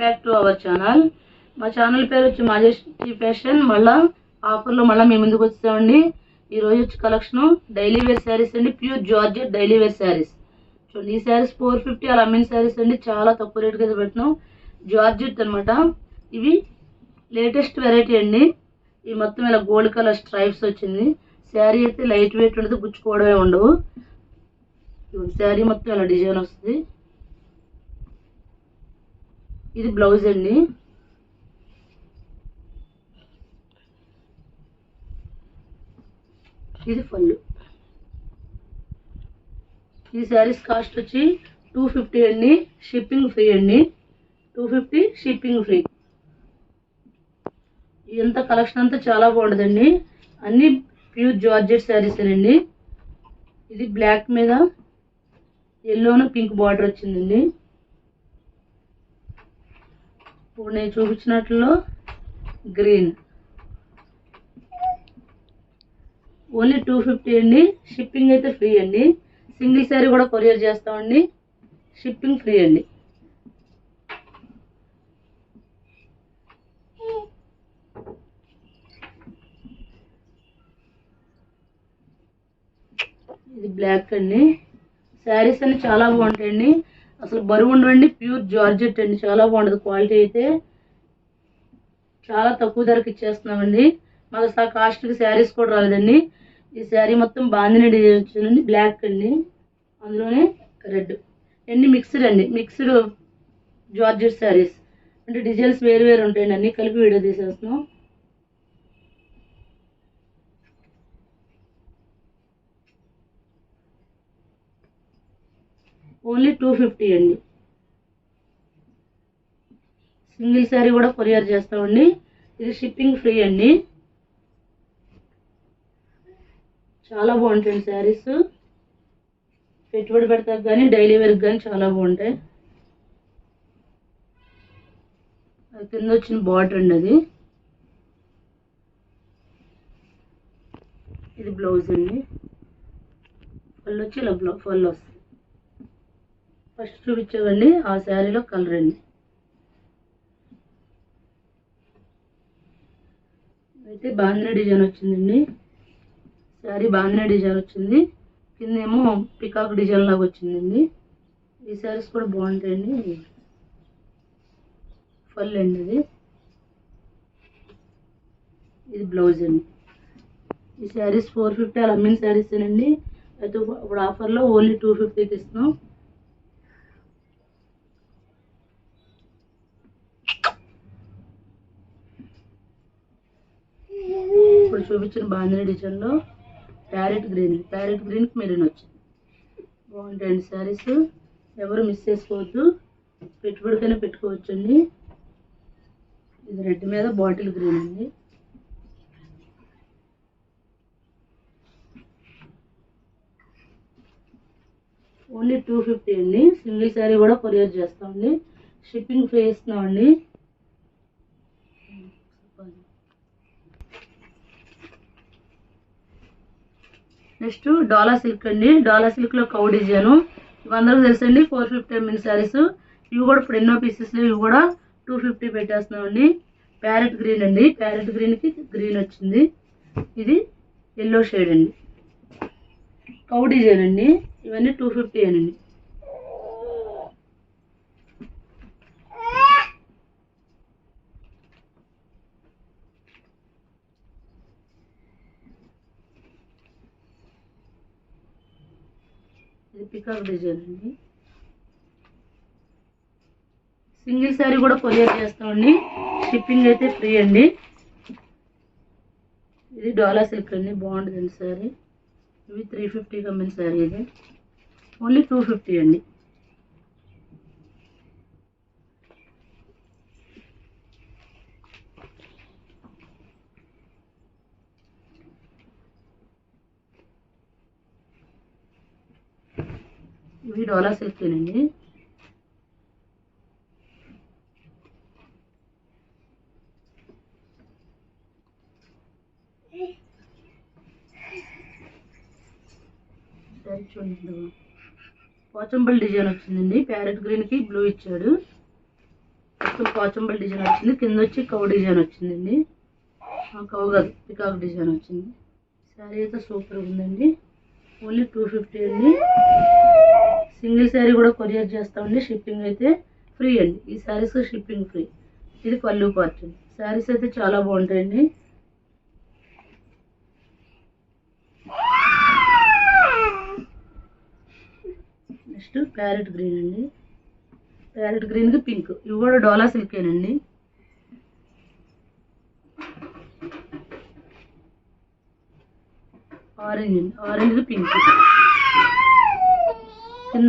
Back to our channel మా channel పేరు వచ్చి మాజెస్టీ ఫ్యాషన్. మళ్ళా ఆఫర్లో మళ్ళీ మేము ముందుకు వచ్చామండి? ఈరోజు వచ్చి కలెక్షన్ డైలీ వేర్ శారీస్ అండి. Pure georgette daily wear saris. చూడండి ఈ శారీస్ ఫోర్ ఫిఫ్టీ అలా అమ్మిన శారీస్ అండి. చాలా తక్కువ రేటుకి అయితే పెట్టినాం. జార్జెట్ అనమాట ఇవి లేటెస్ట్ వెరైటీ అండి. ఇవి మొత్తం ఇలా గోల్డ్ కలర్ స్ట్రైప్స్ వచ్చింది. శారీ అయితే లైట్ వెయిట్ ఉండదు గుచ్చుకోవడమే ఉండవు. శారీ మొత్తం ఇలా డిజైన్ వస్తుంది. ఇది బ్లౌజ్ అండి. ఇది పళ్ళు ఈ శారీస్ కాస్ట్ వచ్చి టూ ఫిఫ్టీ అండి. షిప్పింగ్ ఫ్రీ అండి. Two fifty shipping free. ఇంత కలెక్షన్ అంతా చాలా బాగుంటుందండి అన్ని ప్యూర్ జార్జెట్ శారీస్ అండి. ఇది బ్లాక్ మీద ఎల్లోను పింక్ బార్డర్ వచ్చిందండి. ఇప్పుడు నేను చూపించినట్లో గ్రీన్. ఓన్లీ టూ ఫిఫ్టీ అండి. షిప్పింగ్ అయితే ఫ్రీ అండి. సింగిల్ శారీ కూడా కొరియర్ చేస్తామండి. షిప్పింగ్ ఫ్రీ అండి. ఇది బ్లాక్ అండి. శారీస్ అన్ని చాలా బాగుంటాయండి. అసలు బరువు ఉండవండి ప్యూర్ జార్జెట్ అండి చాలా బాగుంటుంది. క్వాలిటీ అయితే చాలా తక్కువ ధరకు ఇచ్చేస్తున్నామండి. మాకు అసలు కాస్ట్కి శారీస్ కూడా రాలేదండి. ఈ శారీ మొత్తం బాందిని డిజైన్ వచ్చిందండి బ్లాక్ అండి. అందులోనే రెడ్. అన్ని మిక్స్డ్ అండి మిక్స్డ్ జార్జెట్ శారీస్. అంటే డిజైన్స్ వేరు వేరు ఉంటాయండి అన్నీ కలిపి వీడియో తీసేస్తున్నాం. ఓన్లీ టూ ఫిఫ్టీ అండి. సింగిల్ శారీ కూడా కొరియర్ చేస్తామండి. ఇది షిప్పింగ్ ఫ్రీ అండి. చాలా బాగుంటాయి శారీస్. పెట్టుబడి పెడతాకు కానీ డైలీ వేర్కి కానీ చాలా బాగుంటాయి. అది కింద వచ్చిన బార్డర్ అండి అది. ఇది బ్లౌజ్ అండి. ఫల్ వచ్చి ఇలా బ్లౌ ఫల్ వస్తుంది ఫస్ట్ చూపించేవండి ఆ శారీలో కలర్ అండి అయితే బాంద్రా డిజైన్ వచ్చిందండి. శారీ బాంద్రా డిజైన్ వచ్చింది. కిందేమో పికాక్ డిజైన్ లాగా వచ్చిందండి. ఈ శారీస్ కూడా బాగుంటాయండి. ఫల్ అండి ఇది. ఇది బ్లౌజ్ అండి. ఈ శారీస్ ఫోర్ ఫిఫ్టీ అలా అమ్మిన శారీస్ అండి అయితే ఇప్పుడు ఆఫర్లో ఓన్లీ టూ ఫిఫ్టీకి ఇస్తున్నాం. ఇప్పుడు చూపించిన బాంధనీ డిజైన్లో ప్యారెట్ గ్రీన్ ప్యారెట్ గ్రీన్కి మెరూన్ వచ్చింది. బాగుంటాయండి శారీస్ ఎవరు మిస్ చేసుకోవద్దు. పెట్టుబడికైనా పెట్టుకోవచ్చండి. ఇది రెడ్ మీద బాటిల్ గ్రీన్ అండి. ఓన్లీ టూ ఫిఫ్టీ అండి. సింగిల్ శారీ కూడా కొరియర్ చేస్తామండి. Shipping free next Dola silk అండి. డాలా సిల్క్లో కౌ డిజైన్. ఇవి తెలుసు తెలుసండి ఫోర్ ఫిఫ్టీ ఎంఎల్ శారీస్ ఇవి కూడా ఇప్పుడు ఎన్నో పీసెస్ ఇవి కూడా టూ ఫిఫ్టీ పెట్టేస్తున్నామండి. ప్యారెట్ గ్రీన్ అండి. ప్యారెట్ గ్రీన్కి గ్రీన్ వచ్చింది. ఇది ఎల్లో షేడ్ అండి. కౌ డిజైన్ అండి. ఇవన్నీ టూ ఫిఫ్టీ అనండి ఇది పికాక్ డిజైన్ అండి. సింగిల్ శారీ కూడా కొరియర్ చేస్తామండి షిప్పింగ్ అయితే ఫ్రీ అండి. ఇది డోలా సిల్క్ అండి బాగుంటుందండి శారీ ఇవి త్రీ ఫిఫ్టీ కమ్మిన శారీ ఇది. ఓన్లీ టూ ఫిఫ్టీ అండి. ఇవి డోలా సిల్క్ చూడండి. పోచంబల్ డిజైన్ వచ్చిందండి. ప్యారెట్ గ్రీన్కి బ్లూ ఇచ్చాడు. ఫుల్ పాచంబల్ డిజైన్ వచ్చింది. కింద వచ్చి కవ్ డిజైన్ వచ్చిందండి. కవ్ కాదు పికాక్ డిజైన్ వచ్చింది. శారీ అయితే సూపర్ ఉందండి. ఓన్లీ టూ ఫిఫ్టీ అండి. సింగిల్ శారీ కూడా కొరియర్ చేస్తామండి షిప్పింగ్ అయితే ఫ్రీ అండి. ఈ శారీస్ షిప్పింగ్ ఫ్రీ. ఇది పళ్ళు పార్ట్. శారీస్ అయితే చాలా బాగుంటాయండి. నెక్స్ట్ ప్యారెట్ గ్రీన్ అండి. ప్యారెట్ గ్రీన్కి పింక్. ఇవి కూడా డోలా సిల్కేనండి. ఆరెంజ్ అండి. ఆరెంజ్కి పింక్.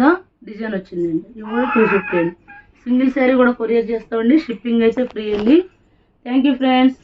కింద డిజైన్ వచ్చిందండి. ఇవి కూడా టూ ఫిఫ్టీ అండి. సింగిల్ శారీ కూడా కొరియర్ చేస్తామండి షిప్పింగ్ అయితే ఫ్రీ అండి. Thank you friends